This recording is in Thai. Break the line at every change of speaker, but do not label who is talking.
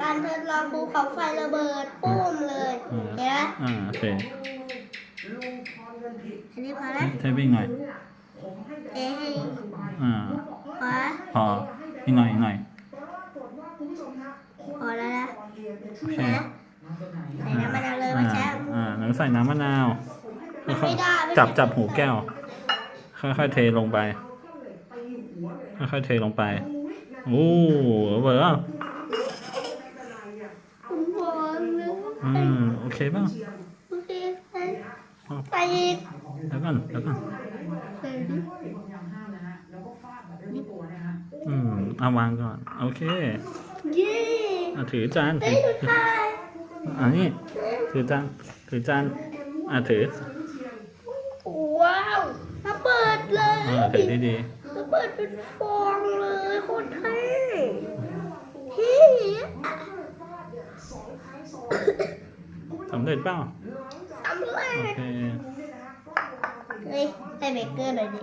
การทดลองภูเขาไฟระเบิดปุ้มเลย
อืม
เห็นไหม
อ่าโอเค
อันนี้พอนะ
เทปวิ่งหน่อย
เอ้ย
อ่า
พอนะ
พออีกหน่อยอีกหน่อย
พอแล้วนะ
โอเค
นะใส่น้ำมันเอาเลย
อ่า
มาแช่ง
อ่าหนูใส่น้ำมะนาว
มัน
ค่อย
ไม่ได้ไม่
ๆจับ
ได้
จับหูแก้ว ค่อยๆเทลงไป ค่อยๆเทลงไป โอ้เบอร์อะ
ผมบอกเลย
อืมโอเคป่ะ
โอเคไปไปอีก
แล้วก่อนแล้วก่อน
ใส่ดิ
อืมเอาวางก่อน โอเค
เย้
อะถือจาน
ได้
ถือ
สุดท้าย
อันนี้ถือจานถือจานอะถือ
ว้าวระเบิดเลย
เออถือดี
ระเบิดเป็นฟองเลยโคตรเท่เฮ้
ๆสำเร็จเปล่า
สำเร็
โอ
จ
เค
เฮ้ยใส่เบเกอร์หน่อยดิ